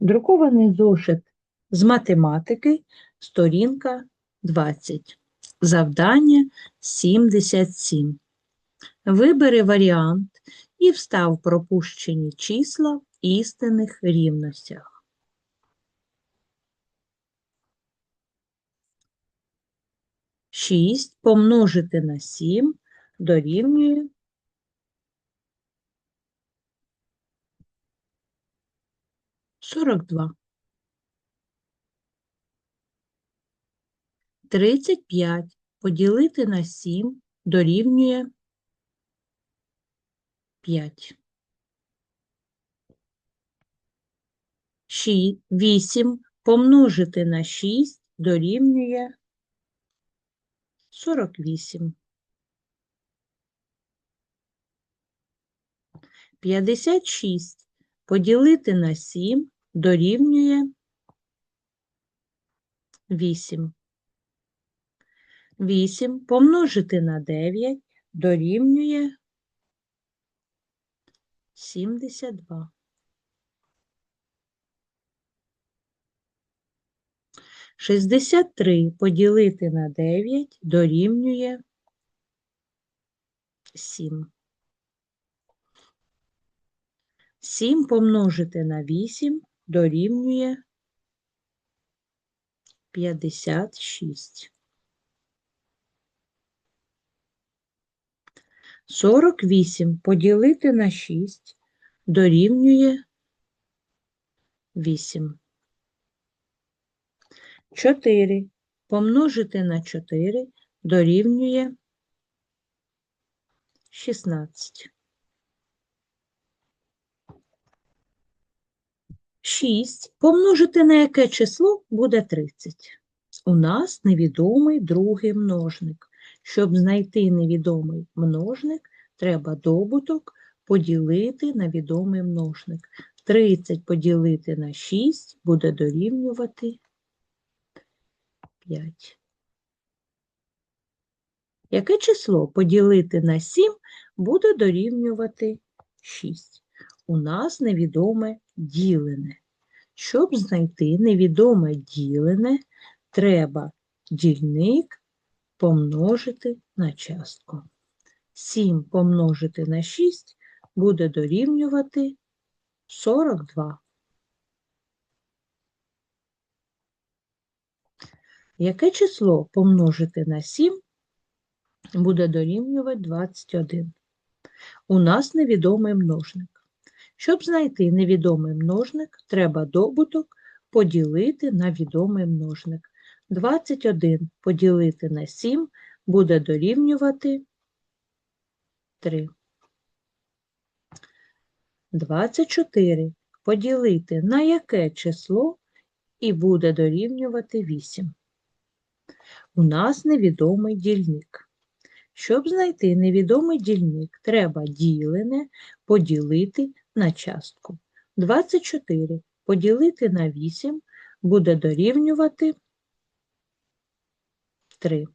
Друкований зошит з математики, сторінка 20. Завдання 77. Вибери варіант і встав пропущені числа в істинних рівностях. Шість помножити на сім дорівнює сорок два. Тридцять п'ять поділити на сім дорівнює п'ять. Ші- Вісім помножити на шість дорівнює сорок вісім. П'ятдесят шість поділити на сім дорівнює вісім. Вісім помножити на дев'ять дорівнює сімдесят два. Шістдесят три поділити на дев'ять дорівнює сім. Сім помножити на вісім дорівнює п'ятдесят шість. Сорок вісім поділити на шість дорівнює вісім. Чотири помножити на чотири дорівнює шістнадцять. Шість помножити на яке число буде 30. У нас невідомий другий множник. Щоб знайти невідомий множник, треба добуток поділити на відомий множник. 30 поділити на 6 буде дорівнювати 5. Яке число поділити на 7 буде дорівнювати 6? У нас невідоме ділене. Щоб знайти невідоме ділене, треба дільник помножити на частку. 7 помножити на 6 буде дорівнювати 42. Яке число помножити на 7 буде дорівнювати 21? У нас невідомий множник. Щоб знайти невідомий множник, треба добуток поділити на відомий множник. 21 поділити на 7 буде дорівнювати 3. 24 поділити на яке число і буде дорівнювати 8. У нас невідомий дільник. Щоб знайти невідомий дільник, треба ділене поділити на частку. 24 поділити на 8 буде дорівнювати 3.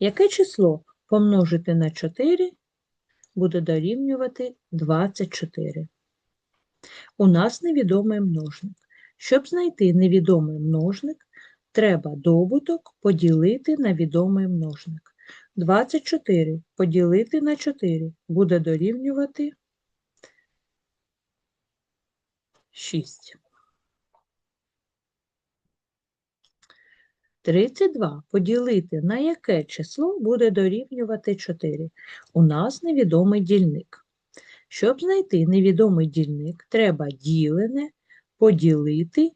Яке число помножити на 4 буде дорівнювати 24? У нас невідомий множник. Щоб знайти невідомий множник, треба добуток поділити на відомий множник. 24 поділити на 4 буде дорівнювати 6. 32 поділити на яке число буде дорівнювати 4? У нас невідомий дільник. Щоб знайти невідомий дільник, треба ділене поділити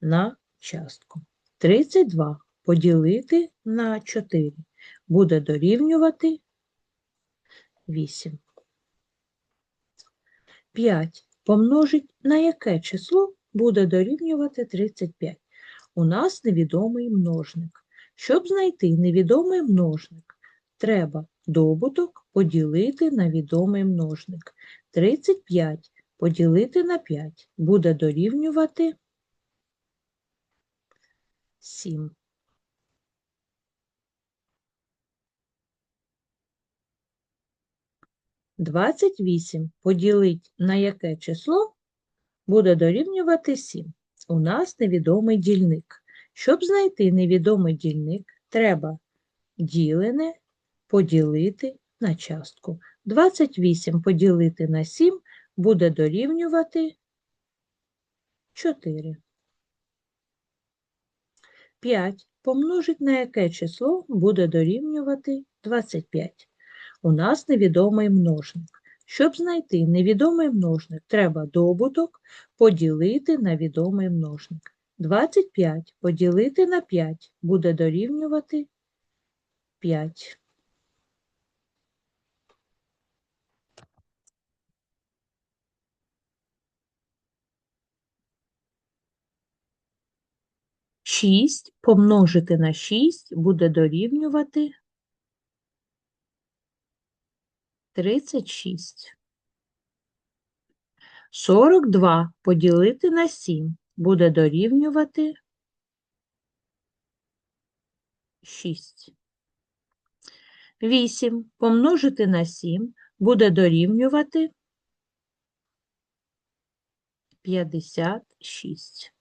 на частку. 32 поділити на 4 буде дорівнювати 8. 5 помножить на яке число буде дорівнювати 35? У нас невідомий множник. Щоб знайти невідомий множник, треба добуток поділити на відомий множник. 35 поділити на 5 буде дорівнювати 7. Двадцять вісім поділить на яке число буде дорівнювати 7. У нас невідомий дільник. Щоб знайти невідомий дільник, треба ділене поділити на частку. 28 поділити на 7 буде дорівнювати 4. 5 помножить на яке число буде дорівнювати 25. У нас невідомий множник. Щоб знайти невідомий множник, треба добуток поділити на відомий множник. 25 поділити на 5 буде дорівнювати 5. Шість помножити на 6 буде дорівнювати 36. 42 поділити на 7 буде дорівнювати 6. 8 помножити на 7 буде дорівнювати 56.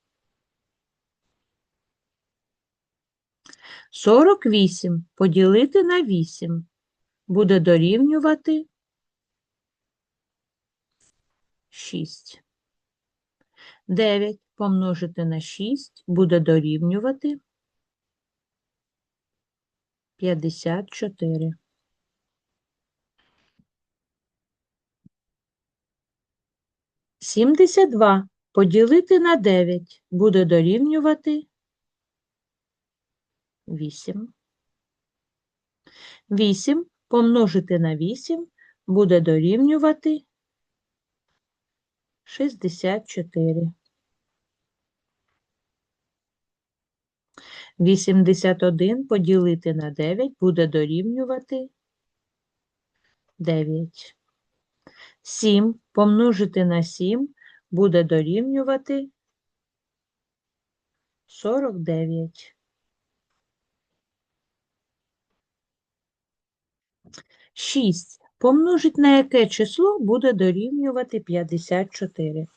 48 поділити на 8 буде дорівнювати 6. 9 помножити на 6 буде дорівнювати 54. Сімдесят два поділити на 9 буде дорівнювати 8. 8 помножити на 8 буде дорівнювати 64. 81 поділити на 9 буде дорівнювати 9. 7 помножити на 7 буде дорівнювати 49. 6 помножить на яке число буде дорівнювати 54.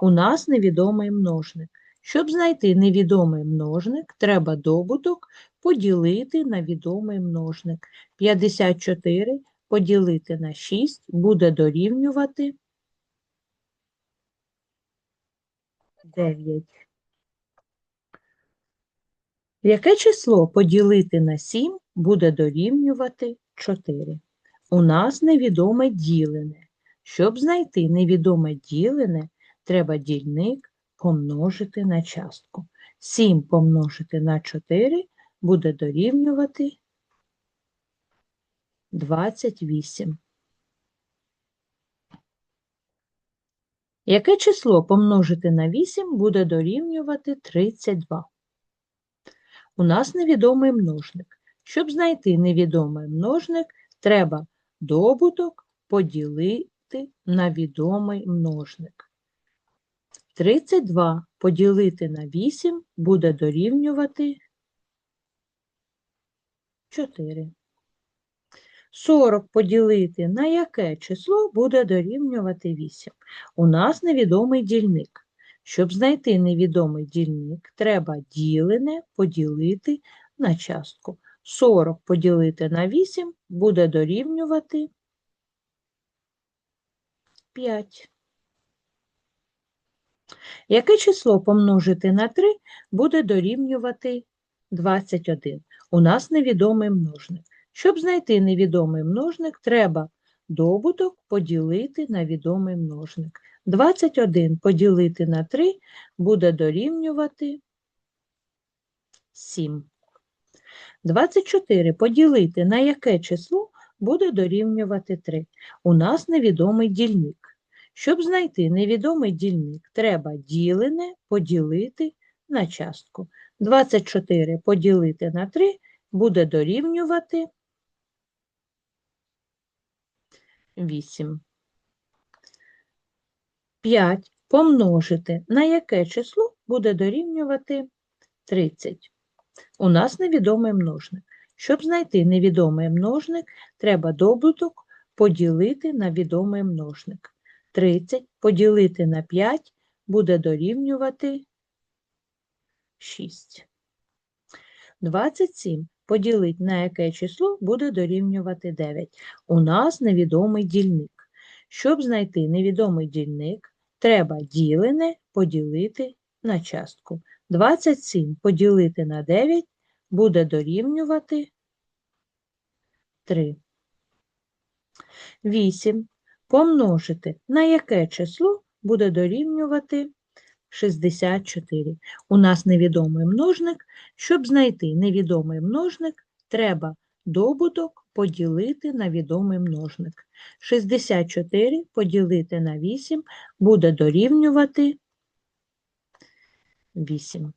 У нас невідомий множник. Щоб знайти невідомий множник, треба добуток поділити на відомий множник. 54 поділити на 6 буде дорівнювати 9. Яке число поділити на 7 буде дорівнювати 4? У нас невідоме ділене. Щоб знайти невідоме ділене, треба дільник помножити на частку. 7 помножити на 4 буде дорівнювати 28. Яке число помножити на 8 буде дорівнювати 32? У нас невідомий множник. Щоб знайти невідомий множник, треба добуток поділити на відомий множник. 32 поділити на 8 буде дорівнювати 4. 40 поділити на яке число буде дорівнювати 8? У нас невідомий дільник. Щоб знайти невідомий дільник, треба ділене поділити на частку. 40 поділити на 8 буде дорівнювати 5. Яке число помножити на 3 буде дорівнювати 21? У нас невідомий множник. Щоб знайти невідомий множник, треба добуток поділити на відомий множник. 21 поділити на 3 буде дорівнювати 7. 24 поділити на яке число буде дорівнювати 3. У нас невідомий дільник. Щоб знайти невідомий дільник, треба ділене поділити на частку. 24 поділити на 3 буде дорівнювати 8. 5 помножити на яке число буде дорівнювати 30. У нас невідомий множник. Щоб знайти невідомий множник, треба добуток поділити на відомий множник. 30 поділити на 5 буде дорівнювати 6. 27 поділить на яке число буде дорівнювати 9. У нас невідомий дільник. Щоб знайти невідомий дільник, треба ділене поділити на частку. 27 поділити на 9 буде дорівнювати 3. 8 помножити на яке число буде дорівнювати 64. У нас невідомий множник. Щоб знайти невідомий множник, треба добуток поділити на відомий множник. 64 поділити на 8 буде дорівнювати 8.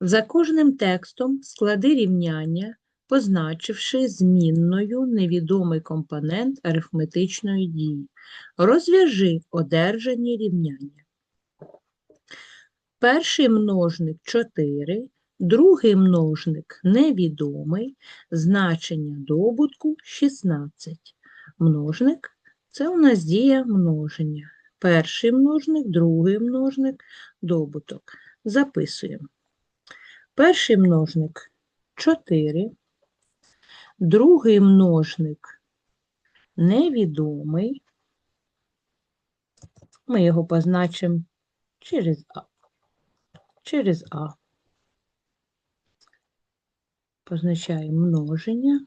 За кожним текстом склади рівняння, позначивши змінною невідомий компонент арифметичної дії. Розв'яжи одержані рівняння. Перший множник 4, другий множник невідомий, значення добутку 16. Множник це у нас дія множення. Перший множник, другий множник, добуток. Записуємо. Перший множник 4, другий множник невідомий. Ми його позначимо через А. Через А. Позначаємо множення.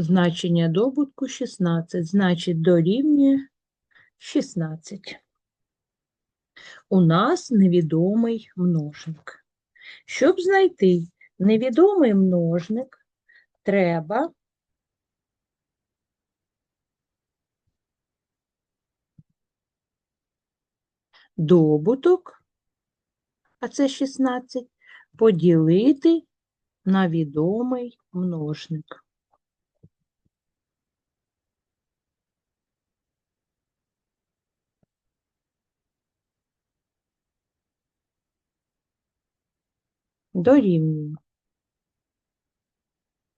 Значення добутку 16, значить дорівнює 16. У нас невідомий множник. Щоб знайти невідомий множник, треба добуток, а це 16, поділити на відомий множник. Дорівнює.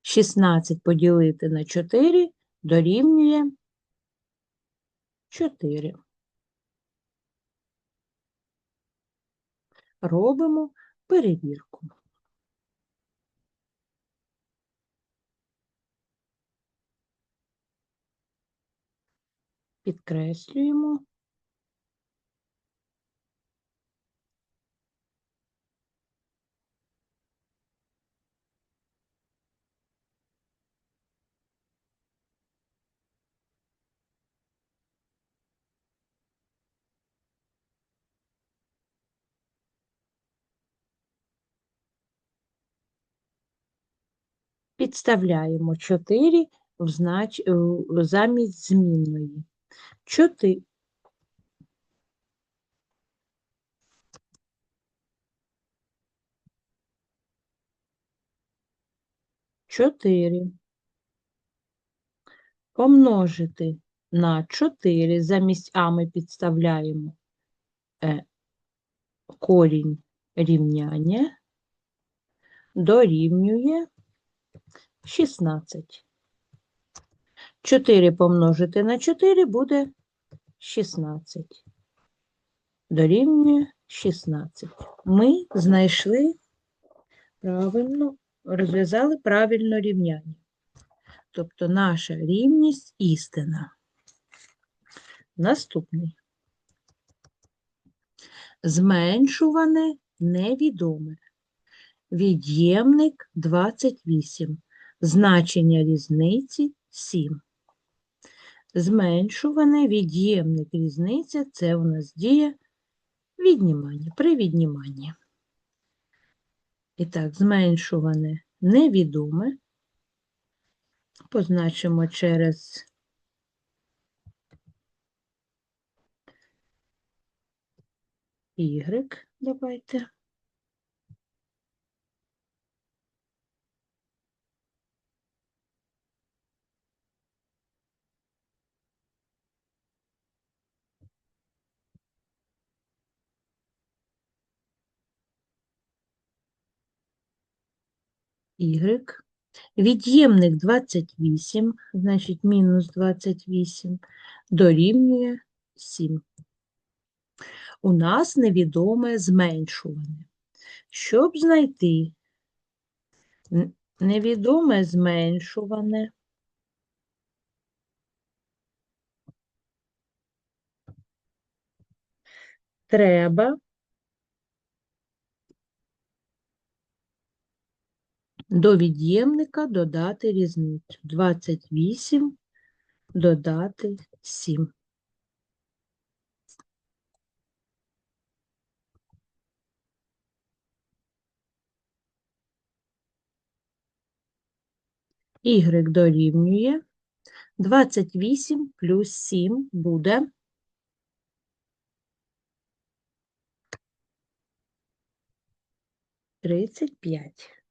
16 поділити на 4 дорівнює 4. Робимо перевірку. Підкреслюємо. Підставляємо 4 в знач... е, замість змінної. 4. Чотири. Помножити на 4. Замість А ми підставляємо е, корінь рівняння дорівнює 16. 4 помножити на 4 буде 16. Дорівнює 16. Ми знайшли правильно, розв'язали правильно рівняння. Тобто наша рівність істина. Наступний. Зменшуване невідоме. Від'ємник 28. Значення різниці 7. Зменшуване від'ємник різниця це у нас дія віднімання, при відніманні. І так, зменшуване невідоме. Позначимо через Y. Давайте. Y. Від'ємник 28, значить мінус 28, дорівнює 7. У нас невідоме зменшуване. Щоб знайти невідоме зменшуване, треба до від'ємника додати різницю. 28 додати 7. Y дорівнює 28 плюс 7 буде 35.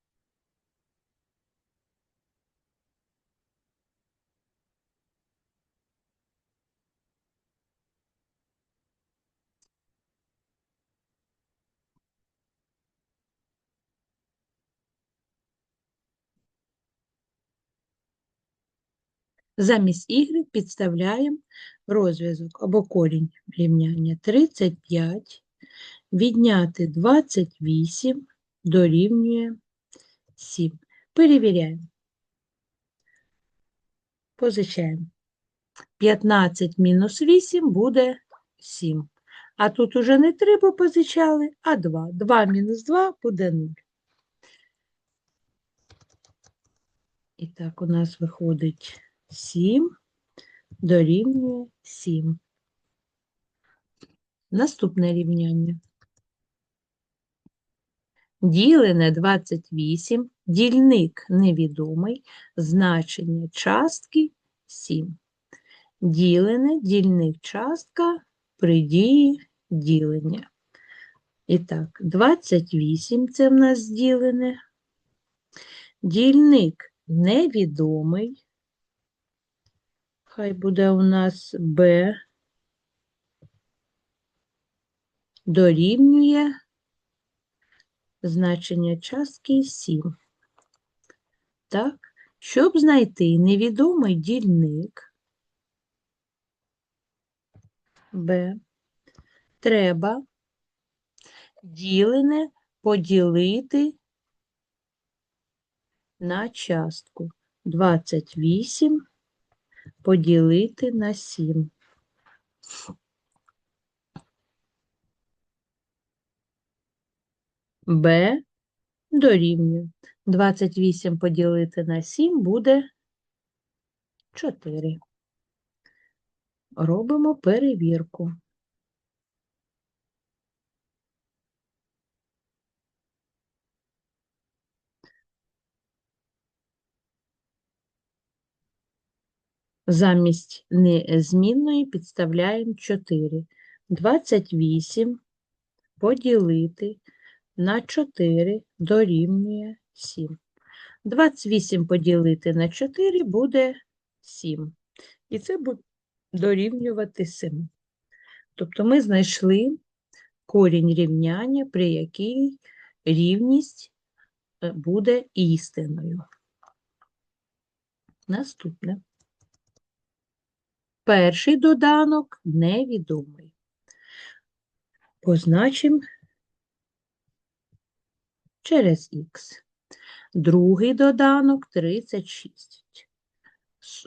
Замість y підставляємо розв'язок або корінь рівняння 35, відняти 28 дорівнює 7. Перевіряємо. Позичаємо. 15 мінус 8 буде 7. А тут уже не 3 позичали, а 2. 2 мінус 2 буде 0. І так у нас виходить 7 дорівнює 7. Наступне рівняння. Ділене 28, дільник невідомий, значення частки 7. Ділене, дільник частка при дії ділення. І так, 28 це в нас ділене. Дільник невідомий. Хай буде у нас b дорівнює значення частки 7. Так, щоб знайти невідомий дільник b, треба ділене поділити на частку 28 поділити на 7. Б дорівнює 28 поділити на 7 буде 4. Робимо перевірку. Замість незмінної підставляємо 4. 28 поділити на 4 дорівнює 7. 28 поділити на 4 буде 7. І це буде дорівнювати 7. Тобто ми знайшли корінь рівняння, при якій рівність е, буде істиною. Наступне. Перший доданок невідомий. Позначимо через х. Другий доданок 36.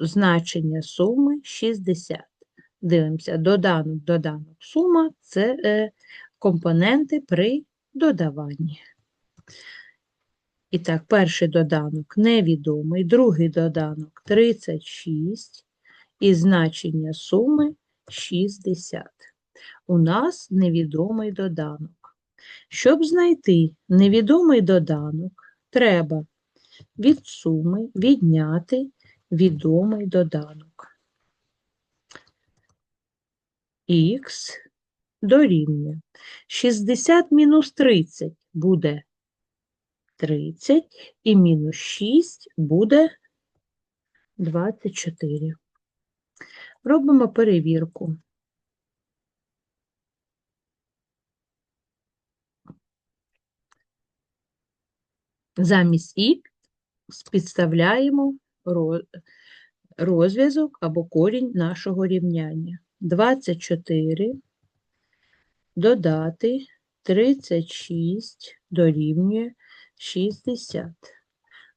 Значення суми 60. Дивимося, доданок, доданок, сума це е, компоненти при додаванні. І так, перший доданок невідомий, другий доданок 36 і значення суми 60. У нас невідомий доданок. Щоб знайти невідомий доданок, треба від суми відняти відомий доданок. Х дорівнює 60 мінус 30 буде 30 і мінус 6 буде 24. Робимо перевірку. Замість і підставляємо розв'язок або корінь нашого рівняння. 24 додати 36 дорівнює 60.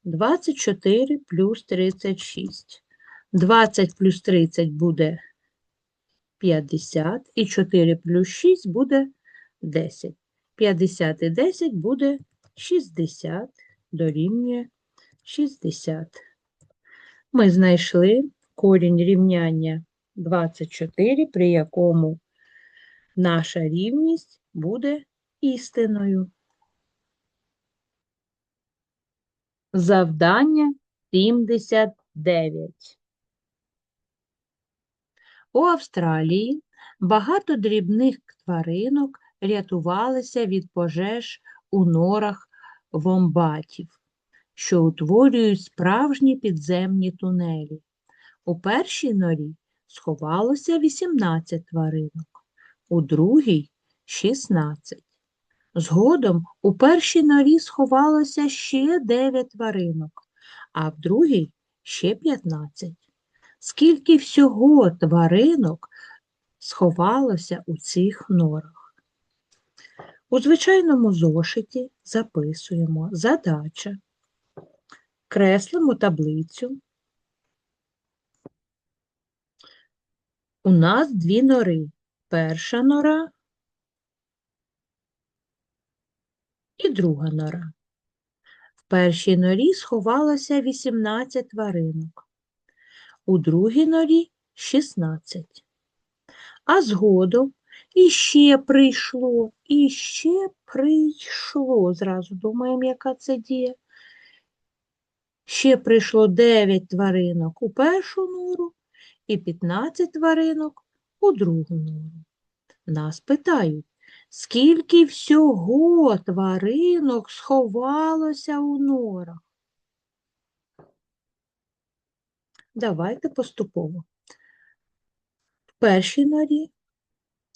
24 плюс 36. 20 плюс 30 буде 50, і 4 плюс 6 буде 10. 50 і 10 буде 60, дорівнює 60. Ми знайшли корінь рівняння 24, при якому наша рівність буде істиною. Завдання 79. У Австралії багато дрібних тваринок рятувалися від пожеж у норах вомбатів, що утворюють справжні підземні тунелі. У першій норі сховалося 18 тваринок, у другій 16. Згодом у першій норі сховалося ще 9 тваринок, а в другій ще 15. Скільки всього тваринок сховалося у цих норах? У звичайному зошиті записуємо задача, креслимо таблицю. У нас дві нори. Перша нора і друга нора. В першій норі сховалося 18 тваринок, у другій норі 16. А згодом іще прийшло, іще прийшло. Зразу думаємо, яка це дія. Ще прийшло 9 тваринок у першу нору і 15 тваринок у другу нору. Нас питають, скільки всього тваринок сховалося у норах? Давайте поступово. В першій норі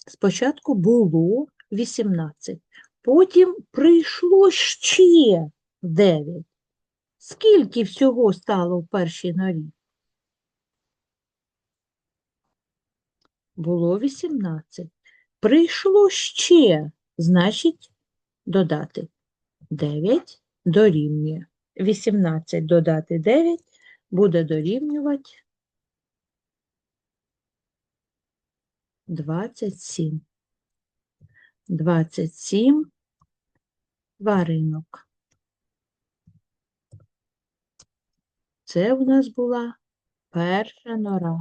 спочатку було 18, потім прийшло ще 9. Скільки всього стало в першій норі? Було 18. Прийшло ще, значить, додати 9 дорівнює. 18 додати 9 буде дорівнювати 27. 27 тваринок. Це в нас була перша нора.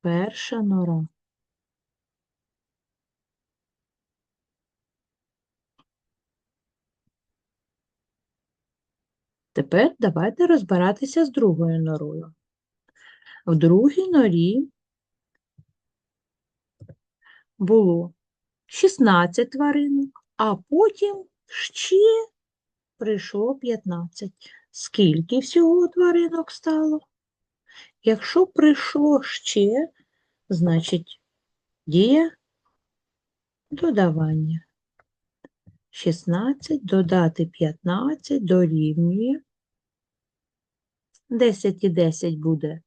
Перша нора. Тепер давайте розбиратися з другою норою. В другій норі було 16 тваринок, а потім ще прийшло 15. Скільки всього тваринок стало? Якщо прийшло ще, значить дія додавання. 16 додати 15 дорівнює. 10 і 10 буде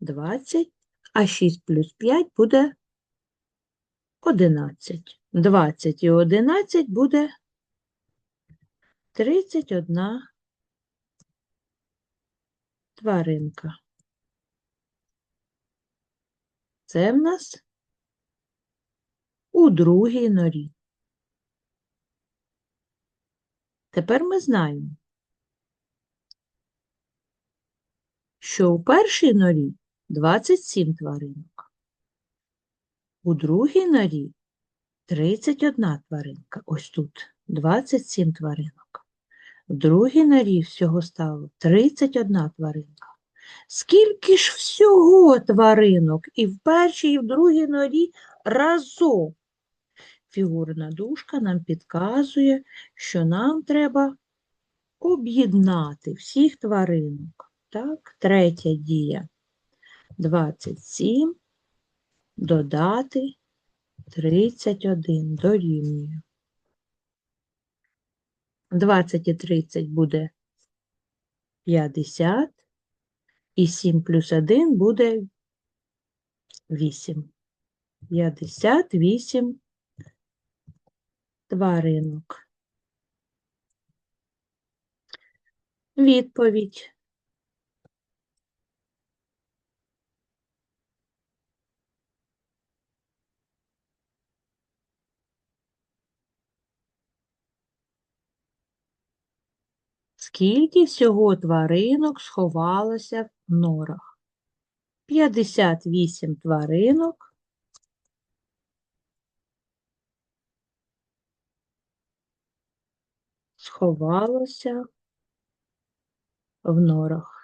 20, а 6 плюс 5 буде 11. 20 і 11 буде 31 тваринка. Це в нас у другій норі. Тепер ми знаємо, що у першій норі 27 тваринок, у другій норі 31 тваринка. Ось тут 27 тваринок. В другій норі всього стало 31 тваринка. Скільки ж всього тваринок і в першій, і в другій норі разом? Фігурна дужка нам підказує, що нам треба об'єднати всіх тваринок. Так, третя дія. 27 додати 31 дорівнює. 20 і 30 буде 50. І 7 плюс 1 буде 8. 58 тваринок. Відповідь. Скільки всього тваринок сховалося в норах? 58 тваринок сховалося в норах.